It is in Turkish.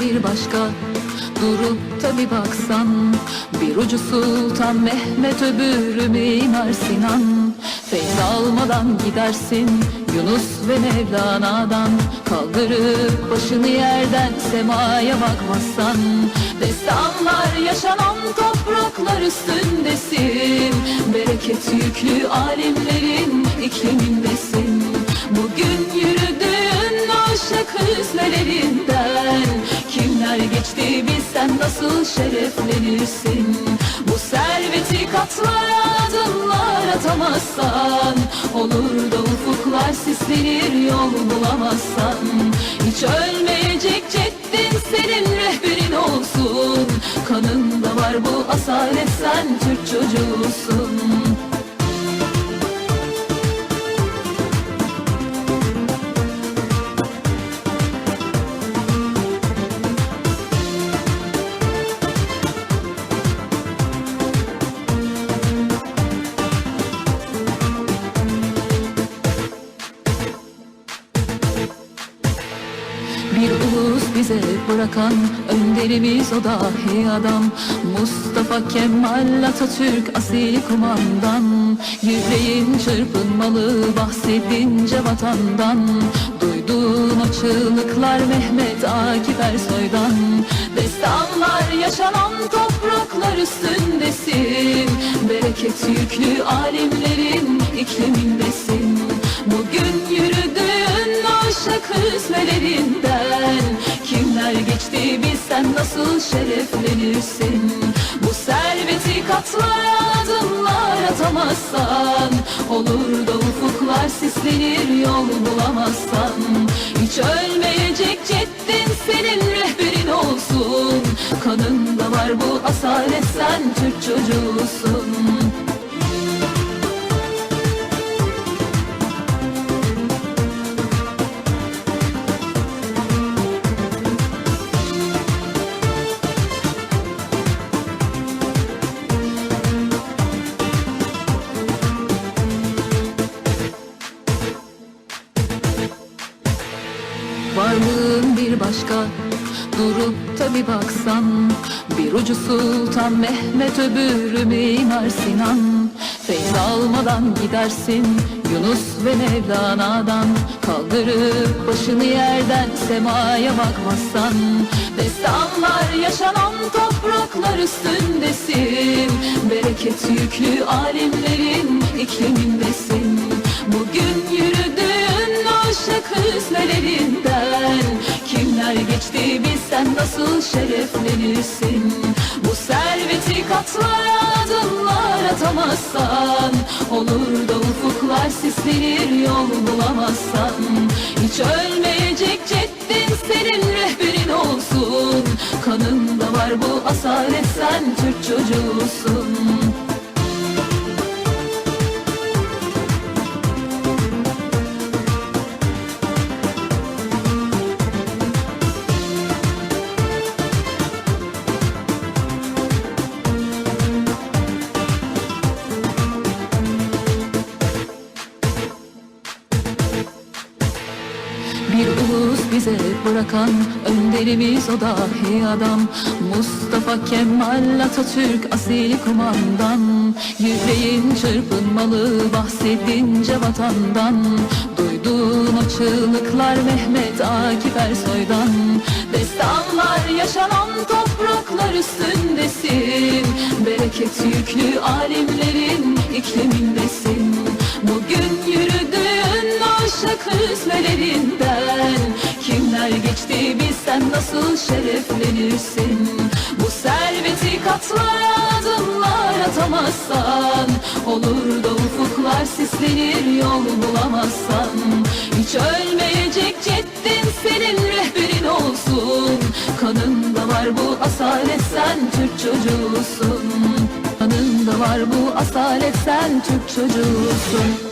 bir başka Durup da bir baksan Bir ucu Sultan Mehmet öbürü Mimar Sinan. Feyz almadan gidersin Yunus ve Mevlana'dan Kaldırıp başını yerden semaya bakmazsan. Destanlar yaşanan topraklar üstündesin Bereket yüklü alimlerin iklimindesin. Bugün yürüdüğün hüznelerinden Kimler geçti bilsen nasıl şereflenirsin? Bu serveti katlara adımlar atamazsan Olur da ufuklar sislenir yol bulamazsan. Hiç ölmeyecek ceddin senin rehberin olsun. Kanında var bu asalet sen Türk çocuğusun bize bırakan önderimiz o dahi adam. Mustafa Kemal Atatürk asil kumandan. Yüreğin çırpınmalı bahsedince vatandan. Duyduğun o çığlıklar Mehmet Akif Ersoy'dan. Destanlar yaşanan topraklar üstündesin. Bereket yüklü alimlerin iklimindesin. Bugün yürüdüğün o ışık hüznelerinden Kimler geçti bilsen nasıl şereflenirsin? Bu serveti katlara adımlar atamazsan Olur da ufuklar sislenir yol bulamazsan. Hiç ölmeyecek ceddin senin rehberin olsun. Kanında var bu asalet sen Türk çocuğusun Başka Durup da bir baksan Bir ucu Sultan Mehmet öbürü Mimar Sinan. Feyz almadan gidersin Yunus ve Mevlana'dan Kaldırıp başını yerden semaya bakmazsan. Destanlar yaşanan topraklar üstündesin Bereket yüklü alimlerin iklimindesin. Bugün yürüdüğün hüznelerinden Kimler geçti bilsen nasıl şereflenirsin? Bu serveti katlara adımlar atamazsan Olur da ufuklar sislenir yol bulamazsan. Hiç ölmeyecek ceddin senin rehberin olsun. Kanında var bu asalet sen Türk çocuğusun Bir ulus bize bırakan önderimiz o dahi adam. Mustafa Kemal Atatürk asil kumandan Yüreğin çırpınmalı bahsedince vatandan. Duyduğun o Mehmet Akif Ersoy'dan. Destanlar yaşanan topraklar üstündesin. Bereket yüklü alimlerin iklimindesin ışık hüznelerinden Kimler geçti bilsen nasıl şereflenirsin? Bu serveti katlara adımlar atamazsan Olur da ufuklar sislenir yol bulamazsan. Hiç ölmeyecek ceddin senin rehberin olsun. Kanında var bu asalet sen Türk çocuğusun. Kanında var bu asalet sen Türk çocuğusun